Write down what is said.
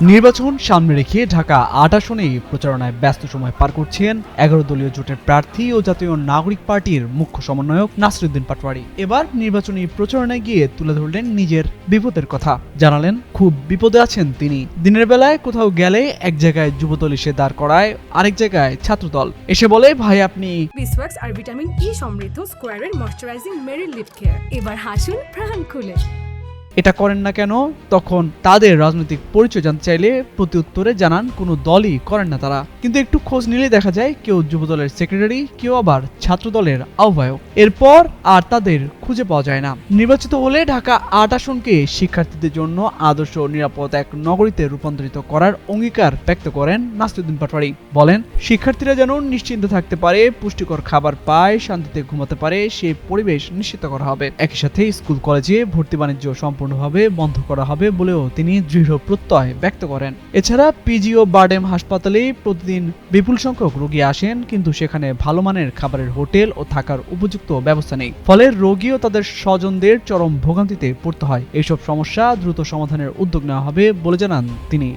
নির্বাচন সামনে রেখে ঢাকা আট আসনে প্রচারণায় ব্যস্ত সময় পার করছেন এগারো দলীয় জোটের প্রার্থী ও জাতীয় নাগরিক পার্টির মুখ্য সমন্বয়ক নাসরুদ্দিন পাটোয়ারি। এবার নির্বাচনী প্রচারণায় গিয়ে তুলে ধরলেন নিজের বিপদের কথা। জানালেন, খুব বিপদে আছেন তিনি। দিনের বেলায় কোথাও গেলে এক জায়গায় যুবদল এসে দাঁড় করায়, আরেক জায়গায় ছাত্রদল। এসে বলে, ভাই, আপনি আর ভিটামিন ই সমৃদ্ধ স্কোয়ারের মেরি লিপ কেয়ার। এবার হাসুন প্রাণ খুলে। এটা করেন না কেন, তখন তাদের রাজনৈতিক পরিচয় জানতে চাইলে প্রতি উত্তরে জানান, কোনো দলই করেন না তারা। কিন্তু একটু খোঁজ নিলে দেখা যায়, কেউ যুবদলের সেক্রেটারি কেউ আবার ছাত্র দলের আহ্বায়ক। এরপর আর তাদের খুঁজে পাওয়া যায় না। নির্বাচিত হলে ঢাকা আট আসনকে শিক্ষার্থীদের জন্য আদর্শ নিরাপদ এক নগরীতে রূপান্তরিত করার অঙ্গীকার ব্যক্ত করেন নাসরুদ্দিন পাটোয়ারি। বলেন, শিক্ষার্থীরা যেন নিশ্চিন্ত থাকতে পারে, পুষ্টিকর খাবার পায়, শান্তিতে ঘুমাতে পারে সেই পরিবেশ নিশ্চিত করা হবে। একই সাথে স্কুল, কলেজে ভর্তি বাণিজ্য সম্পূর্ণভাবে বন্ধ করা হবে বলেও তিনি দৃঢ় প্রত্যয় ব্যক্ত করেন। এছাড়া পিজি ও হাসপাতালেই হাসপাতালে প্রতিদিন বিপুল সংখ্যক রোগী আসেন, কিন্তু সেখানে ভালো মানের খাবারের হোটেল ও থাকার উপযুক্ত ব্যবস্থা নেই। ফলে রোগী ও তাদের স্বজনদের চরম ভোগান্তিতে পড়তে হয়। এইসব সমস্যা দ্রুত সমাধানের উদ্যোগ নেওয়া হবে বলে জানান তিনি।